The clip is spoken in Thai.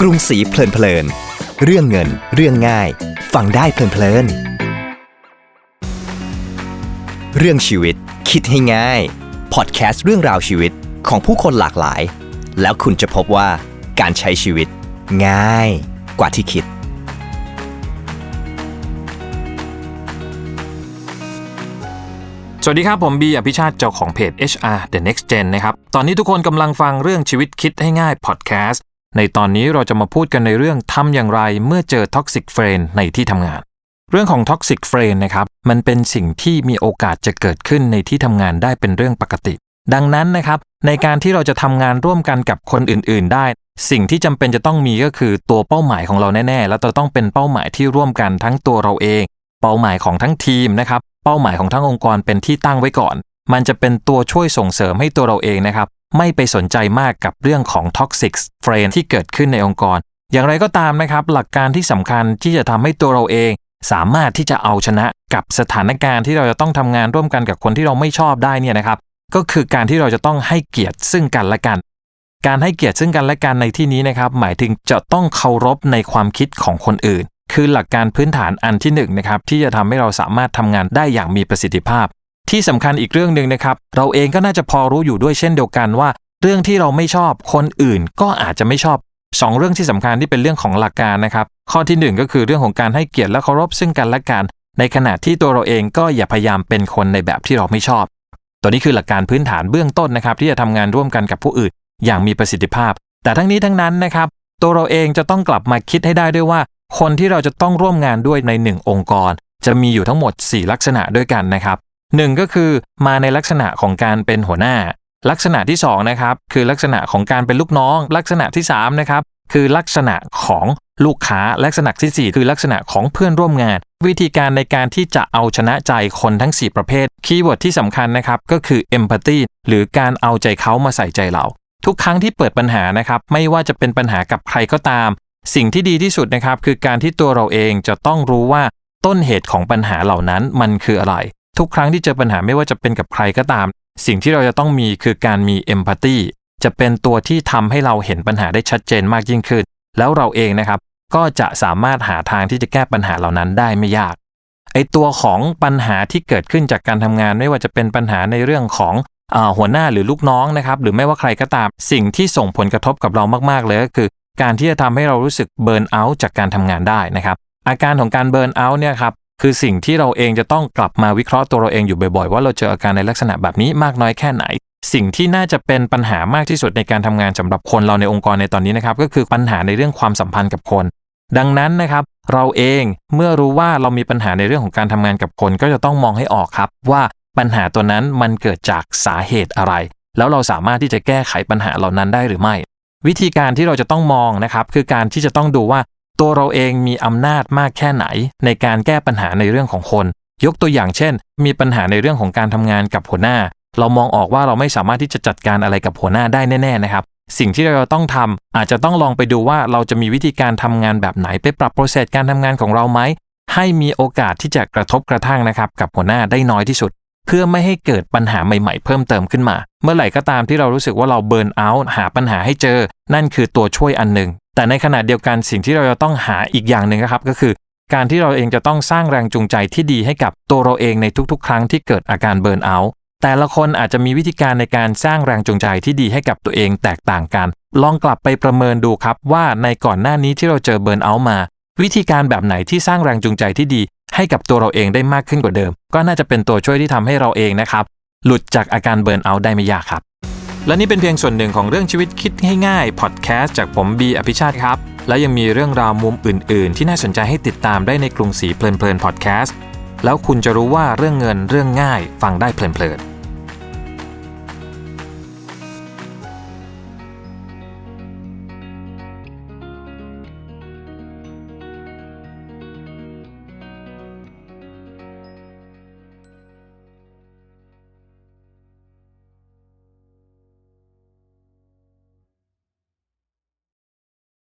กรุงศรีเพลินเพลิน เรื่องเงิน เรื่องง่าย ฟังได้เพลินเพลิน เรื่องชีวิต คิดให้ง่ายพอดแคสต์เรื่องราวชีวิตของผู้คนหลากหลาย แล้วคุณจะพบว่าการใช้ชีวิต ง่ายกว่าที่คิด สวัสดีครับ ผมบีอภิชาติเจ้าของเพจ HR The Next Gen นะครับ ตอนนี้ทุกคนกำลังฟังเรื่องชีวิตคิดให้ง่ายพอดแคสต์ ในตอนนี้เราจะมาพูดกันในเรื่องทำอย่างไรเมื่อเจอ Toxic Friend ในที่ทำงาน เรื่องของ Toxic Friend นะครับมันเป็นสิ่งที่มีโอกาสจะเกิดขึ้นในที่ทำงานได้เป็นเรื่องปกติ ดังนั้นนะครับ ในการที่เราจะทำงานร่วมกันกับคนอื่น ๆ ได้ สิ่งที่จำเป็นจะต้องมีก็คือตัวเป้าหมายของเราแน่ ๆ แล้วเราต้องเป็นเป้าหมายที่ร่วมกันทั้งตัวเราเอง เป้าหมายของทั้งทีมนะครับเป้าหมายของทั้งองค์กรเป็นที่ตั้งไว้ก่อน มันจะเป็นตัวช่วยส่งเสริมให้ตัวเราเองนะครับ ไม่ไปสนใจมากกับเรื่องของ toxic friend ที่เกิดขึ้นในองค์กร อย่างไรก็ตามนะครับ หลักการที่สำคัญที่จะทำให้ตัวเราเอง สามารถที่จะเอาชนะกับสถานการณ์ที่เราจะต้องทำงานร่วมกันกับคนที่เราไม่ชอบได้เนี่ยนะครับ ก็คือการที่เราจะต้องให้เกียรติซึ่งกันและกัน การให้เกียรติซึ่งกันและกันในที่นี้นะครับ หมายถึงจะต้องเคารพในความคิดของคนอื่น คือหลักการพื้นฐานอันที่หนึ่งนะครับที่จะทำให้เราสามารถทำงานได้อย่างมีประสิทธิภาพ ที่สำคัญอีกเรื่องหนึ่งนะครับ เราเองก็น่าจะพอรู้อยู่ด้วยเช่นเดียวกันว่า เรื่องที่เราไม่ชอบคนอื่นก็อาจจะไม่ชอบสองเรื่องที่สำคัญที่เป็นเรื่องของหลักการนะครับ ข้อที่หนึ่งก็คือเรื่องของการให้เกียรติและเคารพซึ่งกันและกันในขณะที่ตัวเราเองก็อย่าพยายามเป็นคนในแบบที่เราไม่ชอบ ตัวนี้คือหลักการพื้นฐานเบื้องต้นนะครับที่จะทำงานร่วมกันกับผู้อื่น อย่างมีประสิทธิภาพ แต่ทั้งนี้ทั้งนั้นนะครับ ตัวเราเองจะต้องกลับมาคิดให้ได้ด้วยว่า คนที่เราจะต้องร่วมงานด้วยในหนึ่งองค์กร จะมีอยู่ทั้งหมด 4 ลักษณะด้วยกันนะครับ หนึ่งก็คือมาในลักษณะของการเป็นหัวหน้า ลักษณะที่2นะครับคือลักษณะของการเป็นลูกน้อง ลักษณะที่3นะครับคือลักษณะของลูกค้าลักษณะทีสี่4 คือลักษณะของเพื่อนร่วมงาน วิธีการในการที่จะเอาชนะใจคนทั้ง 4 ประเภท คีย์เวิร์ดที่สำคัญนะครับก็คือ empathy หรือการเอาใจเขามาใส่ใจเรา ทุกครั้งที่เปิดปัญหานะครับไม่ว่าจะเป็นปัญหากับใครก็ตาม สิ่งที่ดีที่สุดนะครับคือการที่ตัวเราเองจะต้องรู้ว่าต้นเหตุของปัญหาเหล่านั้นมันคืออะไร ทุกครั้งที่เจอปัญหาไม่ว่าจะเป็นกับใครก็ตาม สิ่งที่เราจะต้องมีคือการมี empathy จะเป็นตัวที่ทำให้เราเห็นปัญหาได้ชัดเจนมากยิ่งขึ้น แล้วเราเองนะครับ ก็จะสามารถหาทางที่จะแก้ปัญหาเหล่านั้นได้ไม่ยากไอตัวของปัญหาที่เกิดขึ้นจากการทำงานไม่ว่าจะเป็นปัญหาในเรื่องของอหัวหน้าหรือลูกน้องนะครับ หรือไม่ว่าใครก็ตาม สิ่งที่ส่งผลกระทบกับเรามากๆเลยก็คือ การที่จะทำให้เรารู้สึกเบิร์นเอาท์จากการทำงานได้นะครับ อาการของการเบิร์นเอาท์เนี่ยครับ คือสิ่งที่เราเองจะต้องกลับมาวิเคราะห์ตัวเราเองอยู่บ่อยๆ ว่าเราเจออาการในลักษณะแบบนี้มากน้อยแค่ไหน สิ่งที่น่าจะเป็นปัญหามากที่สุดในการทำงานสำหรับคนเราในองค์กรในตอนนี้นะครับก็คือปัญหาในเรื่องความสัมพันธ์กับคน ดังนั้นนะครับเราเองเมื่อรู้ว่าเรามีปัญหาในเรื่องของการทำงานกับคน ก็จะต้องมองให้ออกครับ ว่าปัญหาตัวนั้นมันเกิดจากสาเหตุอะไร แล้วเราสามารถที่จะแก้ไขปัญหาเหล่านั้นได้หรือไม่ วิธีการที่เราจะต้องมองนะครับคือการที่จะต้องดูว่า ตัวเราเองมีอำนาจมากแค่ไหน ในการแก้ปัญหาในเรื่องของคน ยกตัวอย่างเช่น มีปัญหาในเรื่องของการทำงานกับหัวหน้า เรามองออกว่าเราไม่สามารถที่จะจัดการอะไรกับหัวหน้าได้แน่ ๆนะครับ สิ่งที่เราต้องทำอาจจะต้องลองไปดูว่าเราจะมีวิธีการทำงานแบบไหนไปปรับโปรเซสการทำงานของเราไหมให้มีโอกาสที่จะกระทบกระทั่งนะครับกับหัวหน้าได้น้อยที่สุด เพื่อไม่ให้เกิดปัญหาใหม่ๆ เพิ่มเติมขึ้นมา เมื่อไหร่ก็ตามที่เรารู้สึกว่าเราเบิร์นเอาท์หาปัญหาให้เจอ นั่นคือตัวช่วยอันหนึ่ง แต่ในขณะเดียวกันสิ่งที่เราจะต้องหาอีกอย่างหนึ่งนะครับ ก็คือ การที่เราเองจะต้องสร้างแรงจูงใจที่ดีให้กับตัวเราเองในทุกๆ ครั้งที่เกิดอาการเบิร์นเอาท์แต่ละคนอาจจะมีวิธีการในการสร้างแรงจูงใจที่ดีให้กับตัวเองแตกต่างกัน ลองกลับไปประเมินดูครับว่าในก่อนหน้านี้ที่เราเจอเบิร์นเอาท์มา วิธีการแบบไหนที่สร้างแรงจูงใจที่ดี ให้กับตัวเราเองได้มากขึ้นกว่าเดิม ก็น่าจะเป็นตัวช่วยที่ทำให้เราเองนะครับหลุดจากอาการเบิร์นเอาท์ได้ไม่ยากครับ และนี่เป็นเพียงส่วนหนึ่งของเรื่องชีวิตคิดง่ายๆพอดแคสต์จากผมบีอภิชาติครับ และยังมีเรื่องราวมุมอื่น ๆ ที่น่าสนใจให้ติดตามได้ในกรุงศรีเพลินเพลินพอดแคสต์แล้วคุณจะรู้ว่าเรื่องเงินเรื่องง่ายฟังได้เพลินๆ